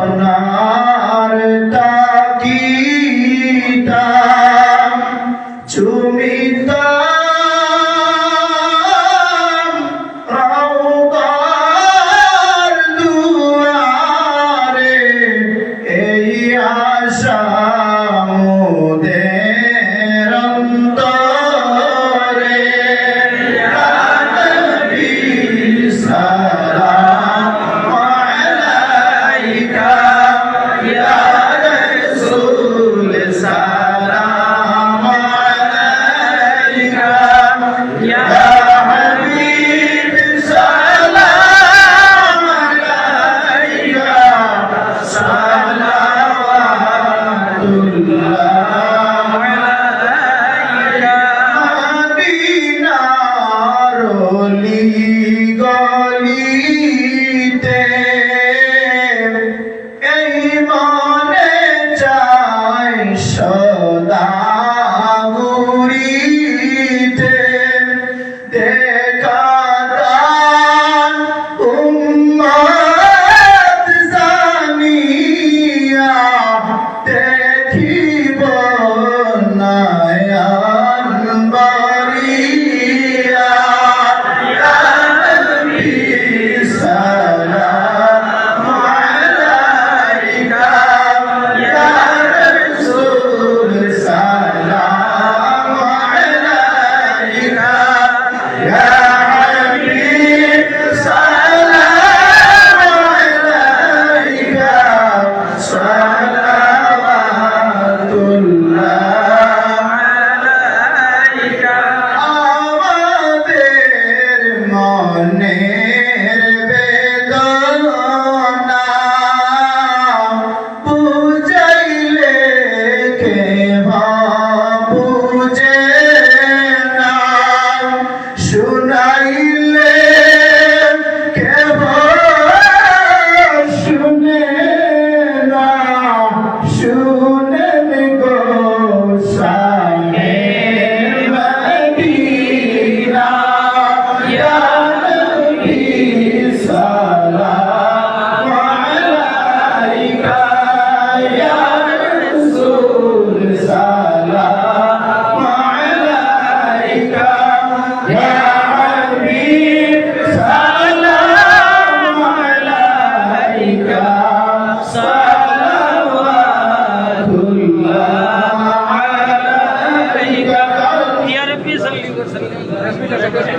আপনার তাকিতাম তুমি দুয়ারে এই আশা Yeah. America.